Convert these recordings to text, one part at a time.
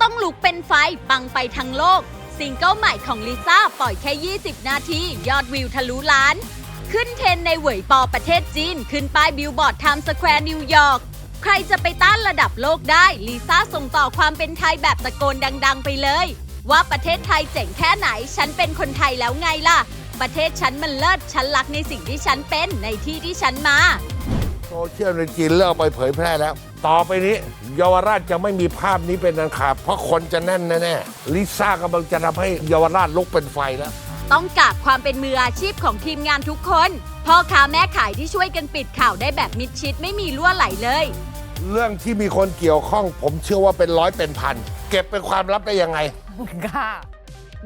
ต้องลุกเป็นไฟบังไปทั้งโลก ซิงเกิลใหม่ของลิซ่าปล่อยแค่ 20 นาที ยอดวิวทะลุล้าน ขึ้นเทรนในเหวยปอประเทศจีน ขึ้นป้ายบิลบอร์ดไทม์สแควร์นิวยอร์กใครจะไปต้านระดับโลกได้ลิซ่าส่งต่อความเป็นไทยแบบตะโกนดัง ๆ ไปเลย ว่าประเทศไทยเจ๋งแค่ไหน ฉันเป็นคนไทยแล้วไงล่ะ ประเทศฉันมันเลิศฉันรักในสิ่งที่ฉันเป็นในที่ที่ฉันมา โซเชียลในจีนเริ่มเอาไปเผยแพร่แล้ว ต่อไปนี้เยาวราชจะไม่มีภาพนี้เป็นอันขาดเพราะคนจะแน่นแน่ๆลิซ่ากำลังจะทำให้เยาวราชลุกเป็นไฟแล้ว ต้องกราบความเป็นมืออาชีพของทีมงานทุกคน พ่อค้าแม่ขายที่ช่วยกันปิดข่าวได้แบบมิดชิดไม่มีรั่วไหลเลย เรื่องที่มีคนเกี่ยวข้อง ผมเชื่อว่าเป็นร้อยเป็นพัน เก็บเป็นความลับได้ยังไง ค่ะ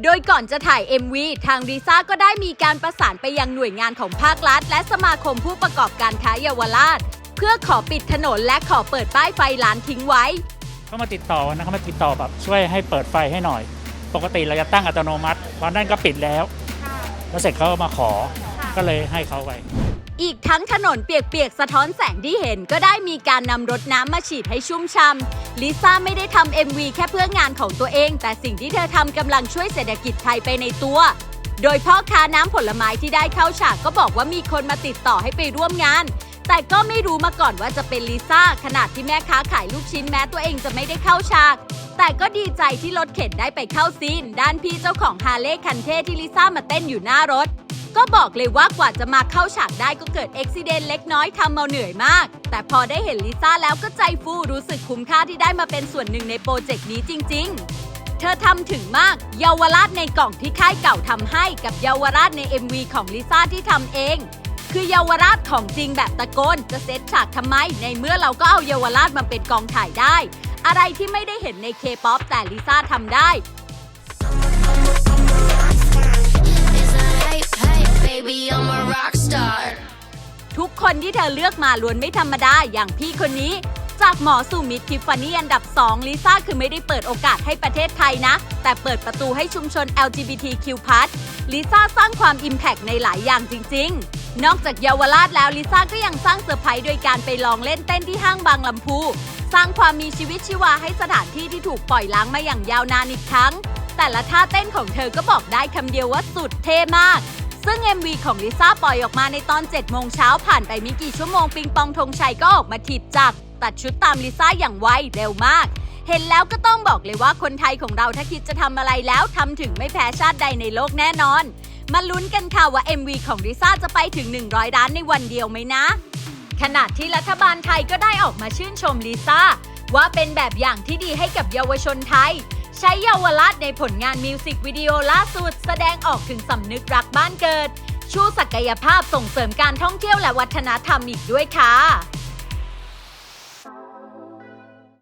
โดยก่อนจะถ่าย MV ทางริซ่าก็ได้มีการประสานไปยังหน่วยงานของภาครัฐ และสมาคมผู้ประกอบการค้าเยาวราช เพื่อขอปิดถนนและขอเปิดป้ายไฟร้านทิ้งไว้เขามาติดต่อนะเขามาติดต่อแบบช่วยให้เปิดไฟให้หน่อย ปกติเราจะตั้งอัตโนมัติตอนนั้นก็ปิดแล้ว แล้วเสร็จเขาก็มาขอก็เลยให้เขาไป อีกทั้งถนนเปียกๆ สะท้อนแสงที่เห็นก็ได้มีการนำรถน้ำมาฉีดให้ชุ่มช่ำลิซ่าไม่ได้ทำ MV แค่เพื่องานของตัวเอง แต่สิ่งที่เธอทำกำลังช่วยเศรษฐกิจไทยไปในตัว โดยพ่อค้าน้ำผลไม้ที่ได้เข้าฉากก็บอกว่ามีคนมาติดต่อให้ไปร่วมงาน แต่ก็ไม่รู้มาก่อนว่าจะเป็นลิซ่าขนาดที่แม่ค้าขายลูกชิ้นแม้ตัวเองจะไม่ได้เข้าฉากแต่ก็ดีใจที่รถเข็นได้ไปเข้าซีน ด้านพี่เจ้าของฮาเลย์คันเท่ที่ลิซ่ามาเต้นอยู่หน้ารถ ก็บอกเลยว่ากว่าจะมาเข้าฉากได้ก็เกิดอุบิเหตุเล็กน้อยทำเอาเหนื่อยมาก แต่พอได้เห็นลิซ่าแล้วก็ใจฟูรู้สึกคุ้มค่าที่ได้มาเป็นส่วนหนึ่งในโปรเจกต์นี้จริง ๆเธอทำถึงมาก เยาวราชในกล่องที่ค่ายเก่าทำให้กับเยาวราชใน MV ของลิซ่าที่ทำเอง คือเยาวราชของจริงแบบตะโกน จะเซตฉากทำไม ในเมื่อเราก็เอาเยาวราชมาเป็นกองถ่ายได้ อะไรที่ไม่ได้เห็นในเคป๊อปแต่ลิซ่าทำได้ คนที่เธอเลือกมาล้วนไม่ธรรมดาอย่างพี่คนนี้ จากหมอสู่มิตทิฟฟานี่อันดับ 2 ลิซ่าคือไม่ได้เปิดโอกาสให้ประเทศไทยนะ แต่เปิดประตูให้ชุมชน LGBTQ+ ลิซ่าสร้างความอิมแพกในหลายอย่างจริง ๆ นอกจากเยาวราชแล้วลิซ่าก็ยังสร้างเซอร์ไพรส์โดยการไปลองเล่นเต้นที่ห้างบางลำพูสร้างความมีชีวิตชีวาให้สถานที่ที่ถูกปล่อยล้างมาอย่างยาวนานอีกครั้ง แต่ละท่าเต้นของเธอก็บอกได้คำเดียวว่าสุดเท่มาก ซึ่ง MV ของลิซ่าปล่อยออกมาในตอน 7 โมงเช้าผ่านไปไม่กี่ชั่วโมงปิงปองธงชัยก็ออกมาถีบจับ ตัดชุดตามลิซ่าอย่างไวเร็วมาก เห็นแล้วก็ต้องบอกเลยว่าคนไทยของเราถ้าคิดจะทำอะไรแล้วทำถึงไม่แพ้ชาติใดในโลกแน่นอน มาลุ้นกันค่ะว่า MV ของลิซ่าจะไปถึง 100ล้านในวันเดียวไหมนะ ขณะที่รัฐบาลไทยก็ได้ออกมาชื่นชมลิซ่าว่าเป็นแบบอย่างที่ดีให้กับเยาวชนไทย ใช้เยาวราชในผลงานมิวสิกวิดีโอล่าสุด แสดงออกถึงสำนึกรักบ้านเกิด ชูศักยภาพส่งเสริมการท่องเที่ยวและวัฒนธรรมอีกด้วยค่ะ